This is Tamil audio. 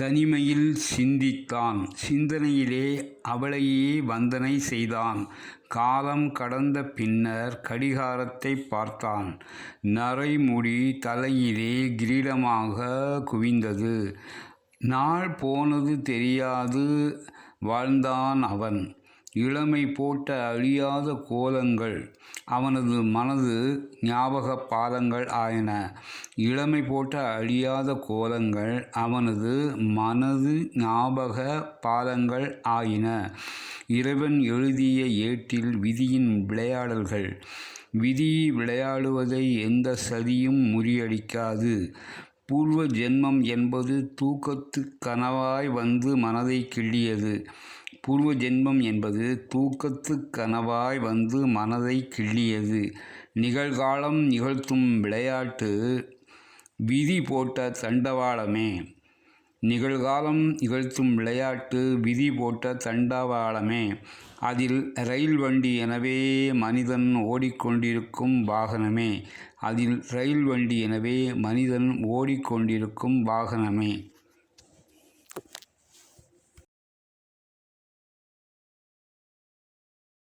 தனிமையில் சிந்தித்தான். சிந்தனையிலே அவளையே வந்தனை செய்தான். காலம் கடந்த பின்னர் கடிகாரத்தைப் பார்த்தான். நரைமுடி தலையிலே கிரீடமாக குவிந்தது. நாள் போனது தெரியாது வாழ்ந்தான் அவன். இளமை போட்ட அழியாத கோலங்கள் அவனது மனது ஞாபக பாலங்கள் ஆயின. இளமை போட்ட அழியாத கோலங்கள் அவனது மனது ஞாபக பாலங்கள் ஆயின. இறைவன் எழுதிய ஏட்டில் விதியின் விளையாடல்கள். விதி விளையாடுவதை எந்த சதியும் முறியடிக்காது. பூர்வ ஜென்மம் என்பது தூக்கத்துக் கனவாய் வந்து மனதைக் கிள்ளியது. பூர்வ ஜென்மம் என்பது தூக்கத்து கனவாய் வந்து மனதைக் கிள்ளியது. நிகழ்காலம் நிகழ்த்தும் விளையாட்டு விதி போட்ட தண்டவாளமே. நிகழ்காலம் நிகழ்த்தும் விளையாட்டு விதி போட்ட தண்டவாளமே. அதில் ரயில் வண்டி எனவே மனிதன் ஓடிக்கொண்டிருக்கும் வாகனமே. அதில் ரயில் வண்டி எனவே மனிதன் ஓடிக்கொண்டிருக்கும் வாகனமே.